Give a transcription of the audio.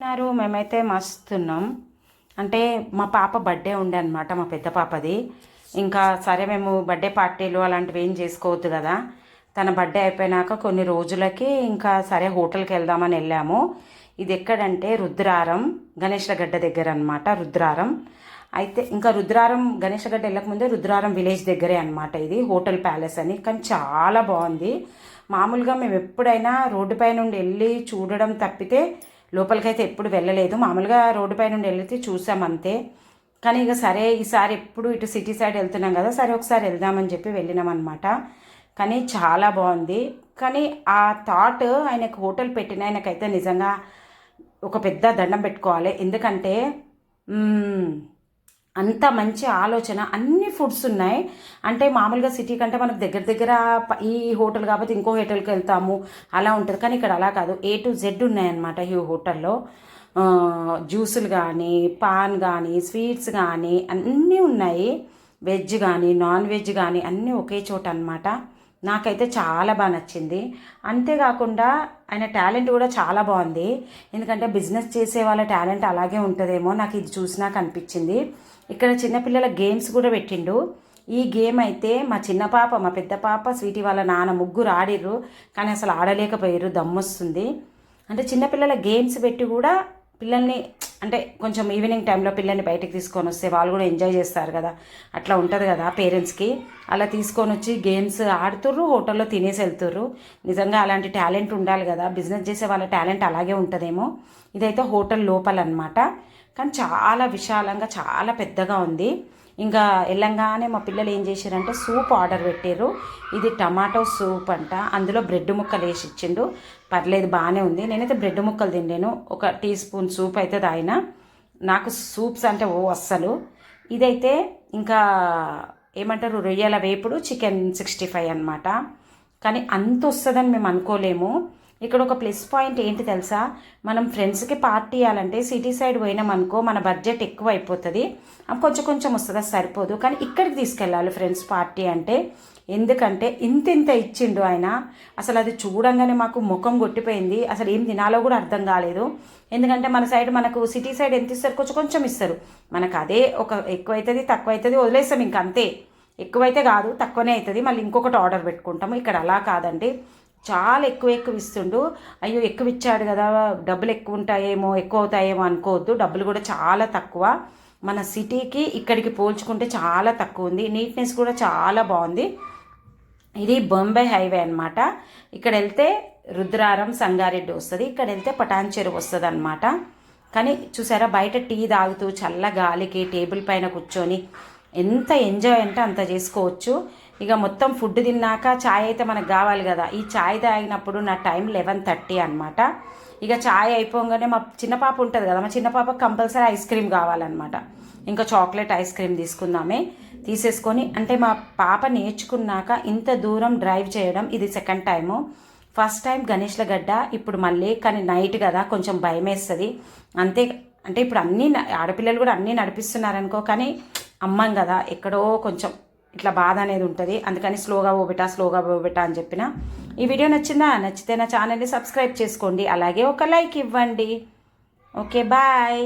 ఉన్నారు. మేమైతే మస్తున్నాం. అంటే మా పాప బర్త్డే ఉండే అనమాట మా పెద్ద పాపది. ఇంకా సరే మేము బర్త్డే పార్టీలు అలాంటివి ఏం చేసుకోవద్దు కదా. తన బర్త్డే అయిపోయినాక కొన్ని రోజులకి ఇంకా సరే హోటల్కి వెళ్దామని వెళ్ళాము. ఇది ఎక్కడంటే రుద్రారం గణేష్లగడ్డ దగ్గర అనమాట రుద్రారం. అయితే ఇంకా రుద్రారం గణేషగడ్డ వెళ్ళకముందే రుద్రారం విలేజ్ దగ్గరే అనమాట ఇది హోటల్ ప్యాలెస్ అని. కానీ చాలా బాగుంది. మామూలుగా మేము ఎప్పుడైనా రోడ్డుపై నుండి వెళ్ళి చూడడం తప్పితే లోపలికైతే ఎప్పుడు వెళ్ళలేదు. మామూలుగా రోడ్డుపై నుండి వెళ్తే చూసాం అంతే. కానీ ఇక సరే ఈసారి ఎప్పుడు ఇటు సిటీ సైడ్ వెళ్తున్నాం కదా సరే ఒకసారి వెళ్దామని చెప్పి వెళ్ళినాం అనమాట కానీ చాలా బాగుంది. కానీ ఆ థాట్ ఆయనకు హోటల్ పెట్టిన ఆయనకైతే నిజంగా ఒక పెద్ద దండం పెట్టుకోవాలి. ఎందుకంటే అంత మంచి ఆలోచన. అన్ని ఫుడ్స్ ఉన్నాయి. అంటే మామూలుగా సిటీ కంటే మనకు దగ్గర దగ్గర ఈ హోటల్ కాబట్టి ఇంకో హోటల్కి వెళ్తాము. అలా ఉంటుంది. కానీ ఇక్కడ అలా కాదు. ఏ టు జెడ్ ఉన్నాయన్నమాట ఈ హోటల్లో. జ్యూసులు కానీ పాన్ కానీ స్వీట్స్ కానీ అన్నీ ఉన్నాయి. వెజ్ కానీ నాన్ వెజ్ కానీ అన్నీ ఒకే చోట అన్నమాట. నాకైతే చాలా బాగా నచ్చింది. అంతేకాకుండా ఆయన టాలెంట్ కూడా చాలా బాగుంది. ఎందుకంటే బిజినెస్ చేసే వాళ్ళ టాలెంట్ అలాగే ఉంటుందేమో నాకు ఇది చూసినాక అనిపించింది. ఇక్కడ చిన్నపిల్లల గేమ్స్ కూడా పెట్టిండు. ఈ గేమ్ అయితే మా చిన్న పాప మా పెద్ద పాప స్వీటీ వాళ్ళ నాన్న ముగ్గురు ఆడిర్రు. కానీ అసలు ఆడలేకపోయారు దమ్మొస్తుంది. అంటే చిన్నపిల్లల గేమ్స్ పెట్టి కూడా పిల్లల్ని అంటే కొంచెం ఈవినింగ్ టైంలో పిల్లల్ని బయటకు తీసుకొని వస్తే వాళ్ళు కూడా ఎంజాయ్ చేస్తారు కదా. అట్లా ఉంటుంది కదా పేరెంట్స్కి అలా తీసుకొని వచ్చి గేమ్స్ ఆడుతుర్రు హోటల్లో తినేసి వెళ్తుర్రు. నిజంగా అలాంటి టాలెంట్ ఉండాలి కదా. బిజినెస్ చేసే వాళ్ళ టాలెంట్ అలాగే ఉంటుందేమో. ఇదైతే హోటల్ లోపల అనమాట కానీ చాలా విశాలంగా చాలా పెద్దగా ఉంది. ఇంకా వెళ్ళంగానే మా పిల్లలు ఏం చేశారంటే సూప్ ఆర్డర్ పెట్టారు ఇది టమాటో సూప్ అంట. అందులో బ్రెడ్ ముక్కలు వేసి ఇచ్చిండు. పర్లేదు బాగానే ఉంది. నేనైతే బ్రెడ్ ముక్కలు తిండాను. ఒక టీ స్పూన్ సూప్ అయితే తాగిన. నాకు సూప్స్ అంటే ఓ అస్సలు. ఇదైతే ఇంకా ఏమంటారు రొయ్యల వేపుడు చికెన్ సిక్స్టీ ఫైవ్ అనమాట కానీ అంత వస్తుందని మేము అనుకోలేము. ఇక్కడ ఒక ప్లస్ పాయింట్ ఏంటి తెలుసా? మనం ఫ్రెండ్స్కి పార్టీ ఇవ్వాలంటే సిటీ సైడ్ పోయినామనుకో మన బడ్జెట్ ఎక్కువ అయిపోతుంది. కొంచెం కొంచెం వస్తుంది? సరిపోదు. కానీ ఇక్కడికి తీసుకెళ్ళాలి ఫ్రెండ్స్ పార్టీ అంటే. ఎందుకంటే ఇంత ఇంత ఇచ్చిండు ఆయన. అసలు అది చూడంగానే మాకు ముఖం కొట్టిపోయింది. అసలు ఏం తినాలో కూడా అర్థం కాలేదు. ఎందుకంటే మన సైడ్ మనకు సిటీ సైడ్ ఎంత ఇస్తారు? కొంచెం కొంచెం ఇస్తారు. మనకు అదే ఒక ఎక్కువ అవుతుంది తక్కువ అవుతుంది వదిలేస్తాం ఇంక అంతే. ఎక్కువైతే కాదు తక్కువనే అవుతుంది మళ్ళీ ఇంకొకటి ఆర్డర్ పెట్టుకుంటాము. ఇక్కడ అలా కాదండి. చాలా ఎక్కువ ఎక్కువ ఇస్తుండు. అయ్యో ఎక్కువ ఇచ్చాడు కదా డబ్బులు ఎక్కువ ఉంటాయేమో ఎక్కువ అవుతాయేమో అనుకోవద్దు. డబ్బులు కూడా చాలా తక్కువ. మన సిటీకి ఇక్కడికి పోల్చుకుంటే చాలా తక్కువ ఉంది. నీట్నెస్ కూడా చాలా బాగుంది. ఇది బొంబే హైవే అన్నమాట. ఇక్కడ వెళ్తే రుద్రారం సంగారెడ్డి వస్తుంది. ఇక్కడ వెళ్తే పటాన్ చెరువు వస్తుంది అనమాట కానీ చూసారా బయట టీ తాగుతూ చల్ల గాలికి టేబుల్ పైన కూర్చొని ఎంత ఎంజాయ్ అంటే అంత చేసుకోవచ్చు. ఇక మొత్తం ఫుడ్ తిన్నాక ఛాయ్ అయితే మనకు కావాలి కదా. ఈ ఛాయ్ తాగినప్పుడు నా టైం లెవెన్ థర్టీ అనమాట ఇక ఛాయ్ అయిపోగానే మా చిన్న పాప ఉంటుంది కదా మా చిన్న పాప కంపల్సరీ ఐస్ క్రీమ్ కావాలన్నమాట. ఇంకా చాక్లెట్ ఐస్ క్రీమ్ తీసుకుందామే. తీసేసుకొని అంటే మా పాప నేర్చుకున్నాక ఇంత దూరం డ్రైవ్ చేయడం ఇది సెకండ్ టైము. ఫస్ట్ టైం గణేష్ల గడ్డ ఇప్పుడు మళ్ళీ కానీ నైట్ కదా కొంచెం భయం వేస్తుంది అంతే అంటే ఇప్పుడు అన్నీ ఆడపిల్లలు కూడా అన్నీ నడిపిస్తున్నారనుకో కానీ అమ్మం కదా ఎక్కడో కొంచెం ఇట్లా బాధ అనేది ఉంటుంది. అందుకని స్లోగా పోబెట్టా స్లోగా పోబెట్టా అని చెప్పిన. ఈ వీడియో నచ్చిందా? నచ్చితే నా ఛానల్ని సబ్స్క్రైబ్ చేసుకోండి. అలాగే ఒక లైక్ ఇవ్వండి. Okay bye.